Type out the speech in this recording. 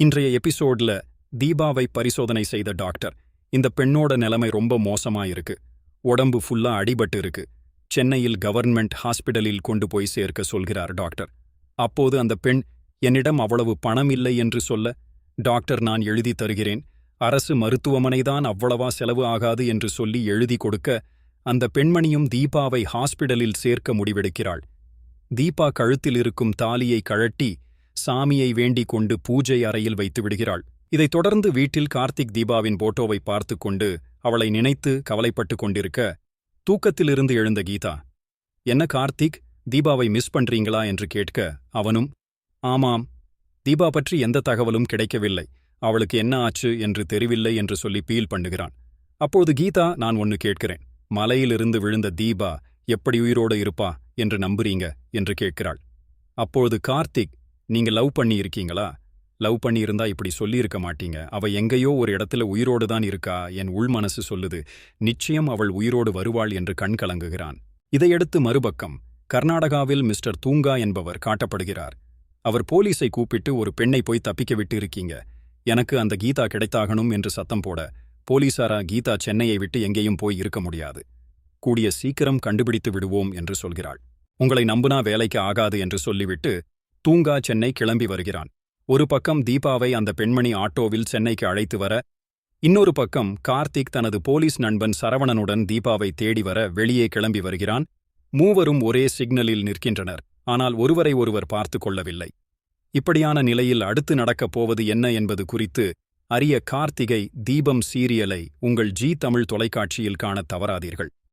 இன்றைய எபிசோட்ல தீபாவை பரிசோதனை செய்த டாக்டர். இந்த பெண்ணோட நிலைமை ரொம்ப மோசமா இருக்கு. உடம்பு ஃபுல்லா அடிபட்டு இருக்கு. சென்னையில் கவர்மெண்ட் ஹாஸ்பிடலில் கொண்டு போய் சேர்க்க சொல்கிறார் டாக்டர். அப்போது அந்த பெண் என்னிடம் அவ்வளவு பணம் இல்லை என்று சொல்ல டாக்டர் நான் எழுதி தருகிறேன். அரசு மருத்துவமனைதான் அவ்வளவா செலவு ஆகாது என்று சொல்லி எழுதி கொடுக்க அந்த பெண்மணியும் தீபாவை ஹாஸ்பிடலில் சேர்க்க முடிவெடுக்கிறாள். தீபா கழுத்தில் இருக்கும் தாலியை கழட்டி சாமியை வேண்டிக் கொண்டு பூஜை அறையில் வைத்து விடுகிறாள். இதைத் தொடர்ந்து வீட்டில் கார்த்திக் தீபாவின் போட்டோவை பார்த்து கொண்டு அவளை நினைத்து கவலைப்பட்டுக் கொண்டிருக்க தூக்கத்திலிருந்து எழுந்த கீதா என்ன கார்த்திக் தீபாவை மிஸ் பண்றீங்களா? என்று கேட்க அவனும் ஆமாம் தீபா பற்றி எந்த தகவலும் கிடைக்கவில்லை. அவளுக்கு என்ன ஆச்சு என்று தெரிவில்லை என்று சொல்லி பீல் பண்ணுகிறான். அப்போது கீதா நான் ஒன்னு கேட்கிறேன். மலையிலிருந்து விழுந்த தீபா எப்படி உயிரோடு இருப்பா என்று நம்புறீங்க? என்று கேட்கிறாள். அப்பொழுது கார்த்திக் நீங்க லவ் பண்ணி இருக்கீங்களா லவ் பண்ணியிருந்தா இப்படி சொல்லியிருக்க மாட்டீங்க. அவ எங்கேயோ ஒரு இடத்துல உயிரோடு தான் இருக்கா? என் உள் மனசு சொல்லுது. நிச்சயம் அவள் உயிரோடு வருவாள் என்று கண் கலங்குகிறான். இதையடுத்து மறுபக்கம் கர்நாடகாவில் மிஸ்டர் தூங்கா என்பவர் காட்டப்படுகிறார். அவர் போலீஸை கூப்பிட்டு ஒரு பெண்ணை போய் தப்பிக்க விட்டு இருக்கீங்க எனக்கு அந்த கீதா கிடைத்தாகணும் என்று சத்தம் போட போலீசாரா கீதா சென்னையை விட்டு எங்கேயும் போய் இருக்க முடியாது. கூடிய சீக்கிரம் கண்டுபிடித்து விடுவோம் என்று சொல்கிறாள். உங்களை நம்புனா வேலைக்கு ஆகாது என்று சொல்லிவிட்டு தூங்கா சென்னை கிளம்பி வருகிறான். ஒரு பக்கம் தீபாவை அந்த பெண்மணி ஆட்டோவில் சென்னைக்கு அழைத்து வர இன்னொரு பக்கம் கார்த்திக் தனது போலீஸ் நண்பன் சரவணனுடன் தீபாவை தேடி வர வெளியே கிளம்பி வருகிறான். மூவரும் ஒரே சிக்னலில் நிற்கின்றனர் ஆனால் ஒருவரை ஒருவர் பார்த்து கொள்ளவில்லை. இப்படியான நிலையில் அடுத்து நடக்கப் போவது என்ன என்பது குறித்து அறிய கார்த்திகை தீபம் சீரியலை உங்கள் ஜி தமிழ் தொலைக்காட்சியில் காணத் தவறாதீர்கள்.